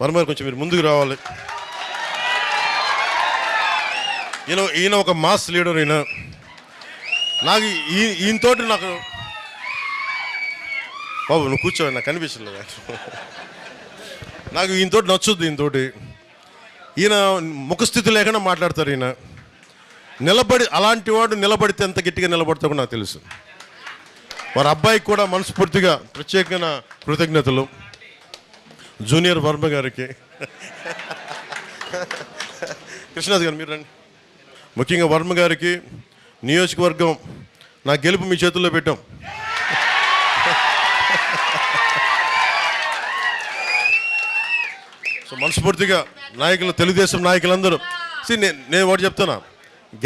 మరి మరి కొంచెం మీరు ముందుకు రావాలి. ఈయన ఈయన ఒక మాస్ లీడర్ ఈయన. నాకు ఈ ఈయనతోటి నాకు బాబు నువ్వు కూర్చోవాలి నాకు కనిపించలేదు నాకు ఈయనతోటి నచ్చుద్ది ఈయనతోటి ఈయన ముఖస్థితి లేకుండా మాట్లాడతారు ఈయన. నిలబడి అలాంటి వాడు నిలబడితే ఎంత గట్టిగా నిలబడతాడో నాకు తెలుసు. వారి అబ్బాయికి కూడా మనస్ఫూర్తిగా ప్రత్యేకమైన కృతజ్ఞతలు. జూనియర్ వర్మ గారికి. కృష్ణాజ్ గారు మీరు రండి. ముఖ్యంగా వర్మ గారికి నియోజకవర్గం నా గెలుపు మీ చేతుల్లో పెట్టాం. సో మనస్ఫూర్తిగా నాయకులు తెలుగుదేశం నాయకులందరూ. సీ నేను నేను ఒకటి చెప్తున్నా.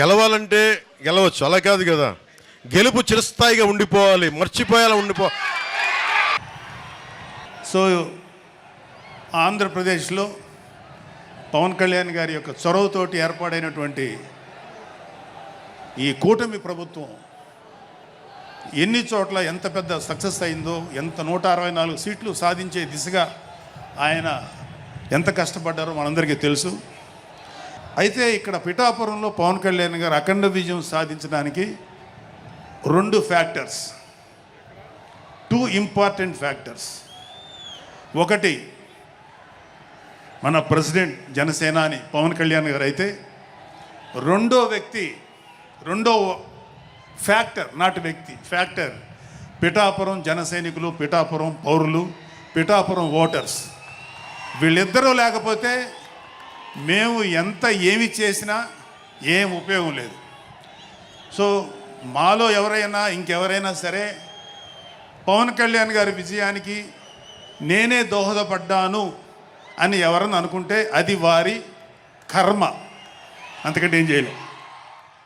గెలవాలంటే గెలవచ్చు అలా కాదు కదా. గెలుపు చిరస్థాయిగా ఉండిపోవాలి మర్చిపోయేలా ఉండిపో సో ఆంధ్రప్రదేశ్లో పవన్ కళ్యాణ్ గారి యొక్క చొరవతోటి ఏర్పాడైనటువంటి ఈ కూటమి ప్రభుత్వం ఎన్ని చోట్ల ఎంత పెద్ద సక్సెస్ అయిందో ఎంత నూట అరవై నాలుగు సీట్లు సాధించే దిశగా ఆయన ఎంత కష్టపడ్డారో మనందరికీ తెలుసు. అయితే ఇక్కడ పిఠాపురంలో పవన్ కళ్యాణ్ గారు అఖండ విజయం సాధించడానికి రెండు ఫ్యాక్టర్స్ టూ ఇంపార్టెంట్ ఫ్యాక్టర్స్ ఒకటి మన ప్రెసిడెంట్ జనసేనాని పవన్ కళ్యాణ్ గారు అయితే రెండో వ్యక్తి రెండో ఫ్యాక్టర్ నాటి వ్యక్తి ఫ్యాక్టర్ పిఠాపురం జన సైనికులు పిఠాపురం పౌరులు పిఠాపురం ఓటర్స్. వీళ్ళిద్దరూ లేకపోతే మేము ఎంత ఏమి చేసినా ఏం ఉపయోగం లేదు. సో మాలో ఎవరైనా ఇంకెవరైనా సరే పవన్ కళ్యాణ్ గారి విజయానికి నేనే దోహదపడ్డాను అని ఎవరన్నా అనుకుంటే అది వారి కర్మ. అంతకంటే ఏం చేయలేం.